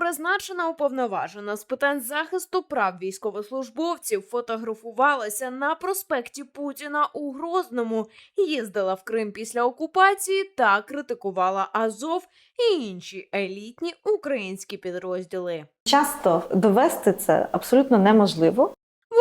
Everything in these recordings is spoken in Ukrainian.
Новопризначена уповноважена з питань захисту прав військовослужбовців фотографувалася на проспекті Путіна у Грозному, їздила в Крим після окупації та критикувала Азов і інші елітні українські підрозділи. Часто довести це абсолютно неможливо.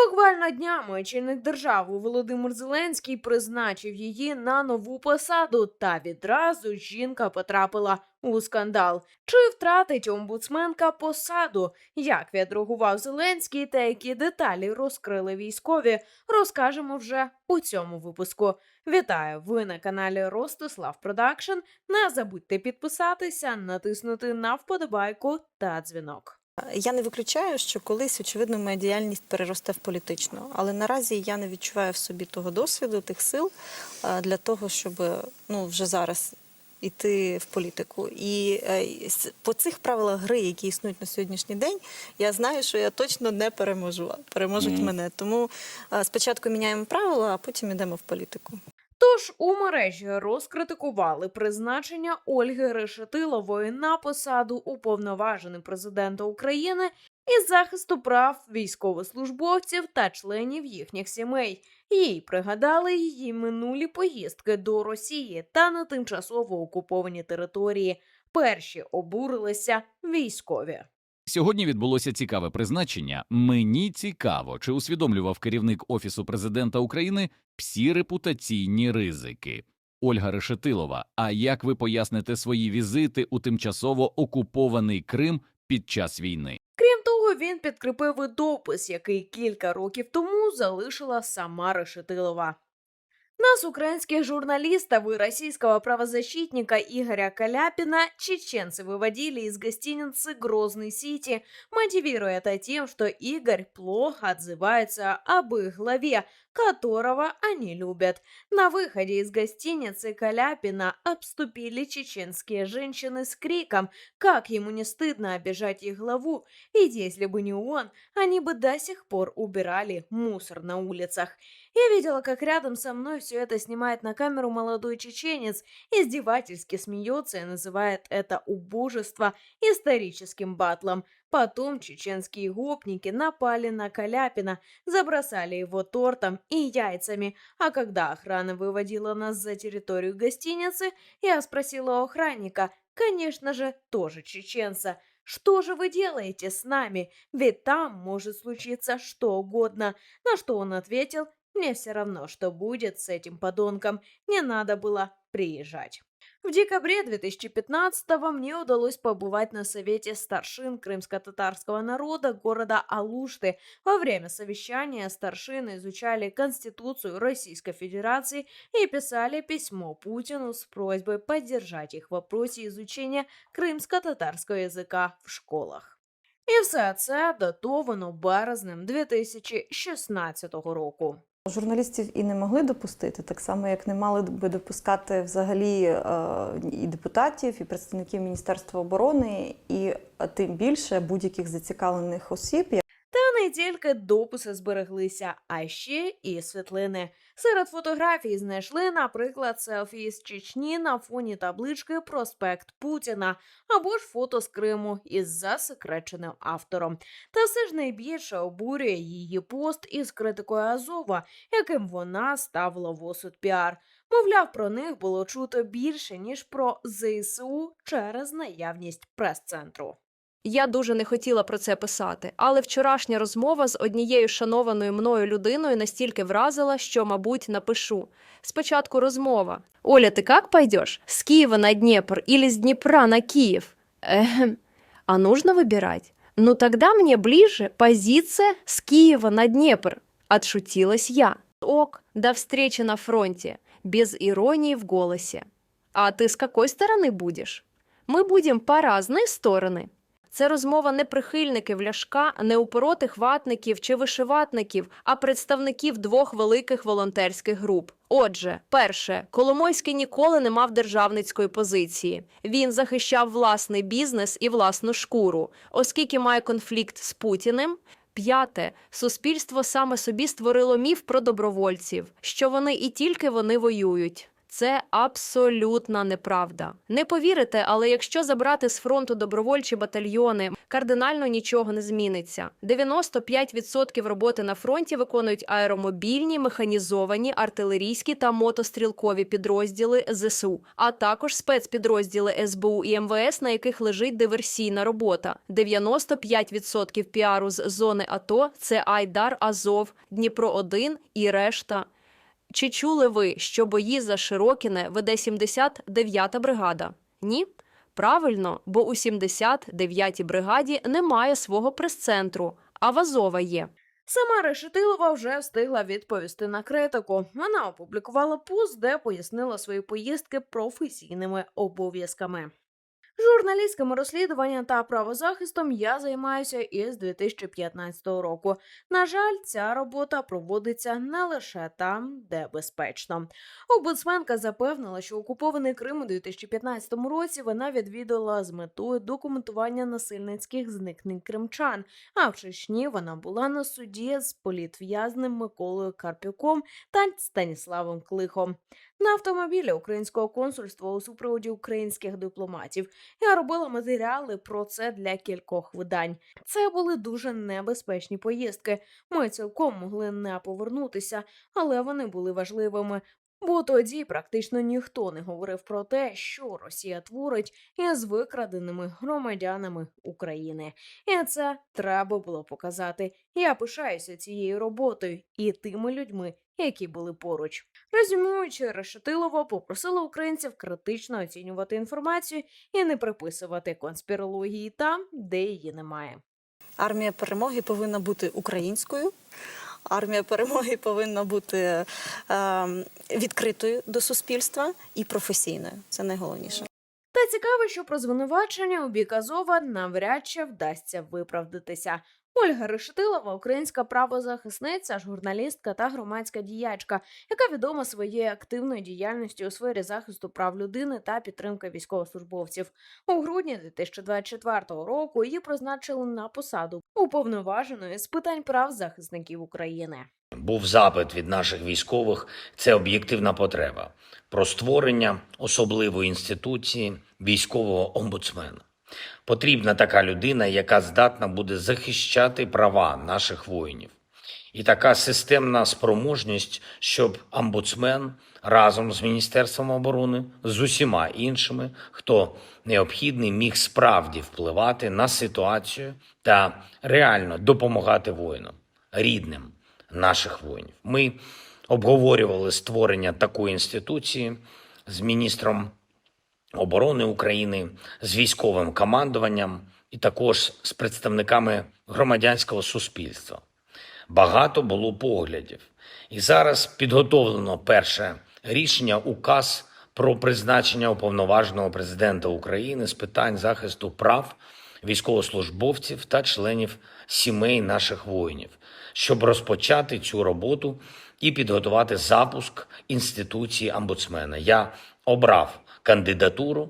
Буквально днями очільник держави Володимир Зеленський призначив її на нову посаду, та відразу жінка потрапила у скандал. Чи втратить омбудсменка посаду? Як відреагував Зеленський та які деталі розкрили військові, розкажемо вже у цьому випуску. Вітаю! Ви на каналі Ростислав Продакшн. Не забудьте підписатися, натиснути на вподобайку та дзвінок. Я не виключаю, що колись, очевидно, моя діяльність переросте в політичну, але наразі я не відчуваю в собі того досвіду, тих сил е, для того, щоб ну вже зараз іти в політику. І е, по цих правилах гри, які існують на сьогоднішній день, я знаю, що я точно не переможу. Переможуть Мгм. мене. Тому е, спочатку міняємо правила, а потім йдемо в політику. Тож у мережі розкритикували призначення Ольги Решетилової на посаду уповноваженої президента України із захисту прав військовослужбовців та членів їхніх сімей. Їй пригадали її минулі поїздки до Росії та на тимчасово окуповані території. Перші обурилися військові. Сьогодні відбулося цікаве призначення. Мені цікаво, чи усвідомлював керівник Офісу президента України всі репутаційні ризики. Ольга Решетилова. А як ви поясните свої візити у тимчасово окупований Крим під час війни? Крім того, він підкріпив і допис, який кілька років тому залишила сама Решетилова. Нас, украинских журналистов и российского правозащитника Игоря Каляпина, чеченцы выводили из гостиницы «Грозный Сити», мотивируя это тем, что Игорь плохо отзывается об их главе, которого они любят. На выходе из гостиницы Каляпина обступили чеченские женщины с криком, как ему не стыдно обижать их главу, ведь если бы не он, они бы до сих пор убирали мусор на улицах. Я видела, как рядом со мной все это снимает на камеру молодой чеченец, издевательски смеется и называет это убожество историческим батлом. Потом чеченские гопники напали на Каляпина, забросали его тортом и яйцами, а когда охрана выводила нас за территорию гостиницы, я спросила у охранника, конечно же, тоже чеченца, что же вы делаете с нами? Ведь там может случиться что угодно. На что он ответил, мне все равно, что будет с этим подонком, не надо было приезжать. В декабре 2015-го мне удалось побывать на совете старшин крымско-татарского народа города Алушты. Во время совещания старшины изучали Конституцию Российской Федерации и писали письмо Путину с просьбой поддержать их в вопросе изучения крымско-татарского языка в школах. І все це датовано березнем 2016 року. Журналістів і не могли допустити, так само як не мали би допускати взагалі е, і депутатів, і представників Міністерства оборони, і е, тим більше будь-яких зацікавлених осіб, Та не тільки дописи збереглися, а ще і світлини. Серед фотографій знайшли, наприклад, селфі із Чечні на фоні таблички Проспект Путіна або ж фото з Криму із засекреченим автором. Та все ж найбільше обурює її пост із критикою Азова, яким вона ставила в осуд піар. Мовляв, про них було чуто більше ніж про ЗСУ через наявність прес-центру. Я дуже не хотіла про це писати, але вчорашня розмова з однією шанованою мною людиною настільки вразила, що, мабуть, напишу. Спочатку розмова. Оля, ти як пойдеш? З Києва на Дніпр или з Дніпра на Київ? Ехм. А нужно выбирать? Ну тогда мне ближе позиция с Киева на Днепр. Отшутилась я. Ок, до встречи на фронте. Без иронии в голосе. А ты с какой стороны будешь? Ми будемо по разні сторони. Це розмова не прихильників ляшка, не упоротих ватників чи вишиватників, а представників двох великих волонтерських груп. Отже, перше, Коломойський ніколи не мав державницької позиції. Він захищав власний бізнес і власну шкуру, оскільки має конфлікт з Путіним. П'яте, суспільство саме собі створило міф про добровольців, що вони і тільки вони воюють. Це абсолютна неправда. Не повірите, але якщо забрати з фронту добровольчі батальйони, кардинально нічого не зміниться. 95% роботи на фронті виконують аеромобільні, механізовані, артилерійські та мотострілкові підрозділи ЗСУ, а також спецпідрозділи СБУ і МВС, на яких лежить диверсійна робота. 95% піару з зони АТО це Айдар, Азов, Дніпро 1 і решта. Чи чули ви, що бої за Широкіне веде 79-та бригада? Ні? Правильно, бо у 79-й бригаді немає свого прес-центру, а в Азова є. Сама Решетилова вже встигла відповісти на критику. Вона опублікувала пост, де пояснила свої поїздки професійними обов'язками. Журналістськими розслідуванням та правозахистом я займаюся із 2015 року. На жаль, ця робота проводиться не лише там, де безпечно. Омбудсменка запевнила, що окупований Крим у 2015 році вона відвідала з метою документування насильницьких зникнень кримчан. А в Чечні вона була на суді з політв'язним Миколою Карпюком та Станіславом Клихом. На автомобілі українського консульства у супроводі українських дипломатів. Я робила матеріали про це для кількох видань. Це були дуже небезпечні поїздки. Ми цілком могли не повернутися, але вони були важливими. Бо тоді практично ніхто не говорив про те, що Росія творить із викраденими громадянами України. І це треба було показати. Я пишаюся цією роботою і тими людьми, які були поруч. Резюмуючи, Решетилова попросила українців критично оцінювати інформацію і не приписувати конспірології там, де її немає. Армія перемоги повинна бути українською. Армія перемоги повинна бути е, відкритою до суспільства і професійною. Це найголовніше. Та цікаво, що про звинувачення у бік Азова навряд чи вдасться виправдатися. Ольга Решетилова, українська правозахисниця, журналістка та громадська діячка, яка відома своєю активною діяльністю у сфері захисту прав людини та підтримки військовослужбовців. У грудні 2024 року її призначили на посаду уповноваженої з питань прав захисників України. Був запит від наших військових. Це об'єктивна потреба про створення особливої інституції військового омбудсмена. Потрібна така людина, яка здатна буде захищати права наших воїнів. І така системна спроможність, щоб омбудсмен разом з Міністерством оборони, з усіма іншими, хто необхідний, міг справді впливати на ситуацію та реально допомагати воїнам, рідним наших воїнів. Ми обговорювали створення такої інституції з міністром оборони України, з військовим командуванням і також з представниками громадянського суспільства. Багато було поглядів. І зараз підготовлено перше рішення указ про призначення уповноваженого президента України з питань захисту прав військовослужбовців та членів сімей наших воїнів, щоб розпочати цю роботу і підготувати запуск інституції омбудсмена. Я обрав кандидатуру,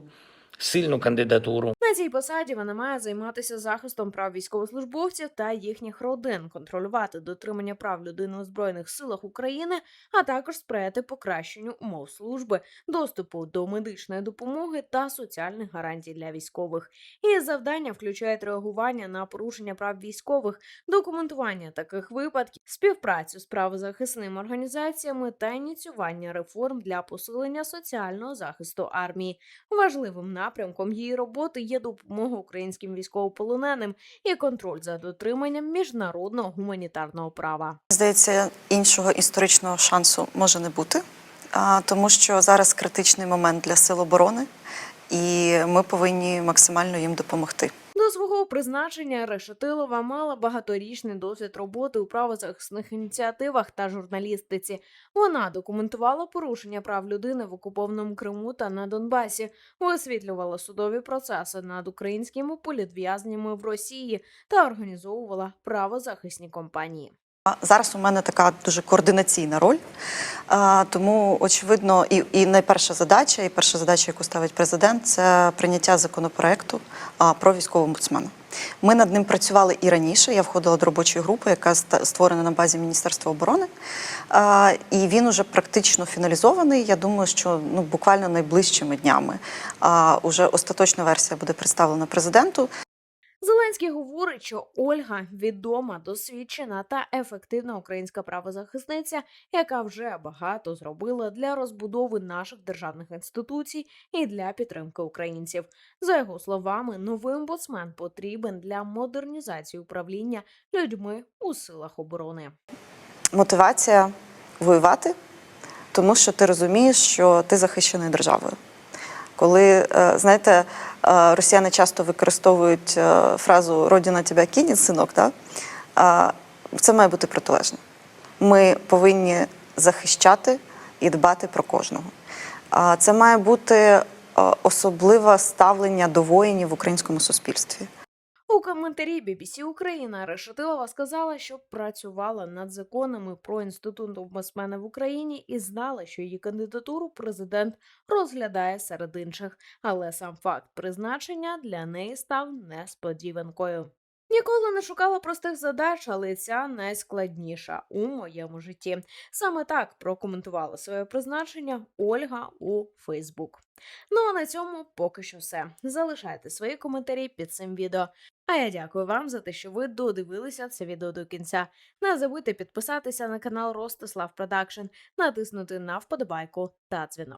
сильну кандидатуру. Цій посаді вона має займатися захистом прав військовослужбовців та їхніх родин, контролювати дотримання прав людини у збройних силах України, а також сприяти покращенню умов служби, доступу до медичної допомоги та соціальних гарантій для військових. Її завдання включають реагування на порушення прав військових, документування таких випадків, співпрацю з правозахисними організаціями та ініціювання реформ для посилення соціального захисту армії. Важливим напрямком її роботи є допомога українським військовополоненим і контроль за дотриманням міжнародного гуманітарного права. Здається, іншого історичного шансу може не бути, тому що зараз критичний момент для сил оборони, і ми повинні максимально їм допомогти. Свого призначення Решетилова мала багаторічний досвід роботи у правозахисних ініціативах та журналістиці. Вона документувала порушення прав людини в окупованому Криму та на Донбасі, висвітлювала судові процеси над українськими політв'язнями в Росії та організовувала правозахисні компанії. Зараз у мене така дуже координаційна роль. Тому, очевидно, і, і найперша задача, і перша задача, яку ставить президент, це прийняття законопроекту про військового омбудсмена. Ми над ним працювали і раніше. Я входила до робочої групи, яка створена на базі Міністерства оборони. І він уже практично фіналізований. Я думаю, що ну буквально найближчими днями уже остаточна версія буде представлена президенту. Зеленський говорить, що Ольга відома, досвідчена та ефективна українська правозахисниця, яка вже багато зробила для розбудови наших державних інституцій і для підтримки українців. За його словами, новий омбудсмен потрібен для модернізації управління людьми у силах оборони. мотивація воювати, тому що ти розумієш, що ти захищений державою. Коли, е, знаєте, росіяни часто використовують е, фразу Родина тебе кине, синок, да? це має бути протилежно. Ми повинні захищати і дбати про кожного. Це має бути е, особливе ставлення до воїнів в українському суспільстві. У коментарі BBC Україна Решетилова сказала, що працювала над законами про інститут омбудсмена в Україні і знала, що її кандидатуру президент розглядає серед інших, але сам факт призначення для неї став несподіванкою. Ніколи не шукала простих задач, але ця найскладніша у моєму житті. Саме так прокоментувала своє призначення Ольга у Фейсбук. Ну а на цьому поки що все. Залишайте свої коментарі під цим відео. А я дякую вам за те, що ви додивилися це відео до кінця. Не забудьте підписатися на канал Ростислав Продакшн, натиснути на вподобайку та дзвінок.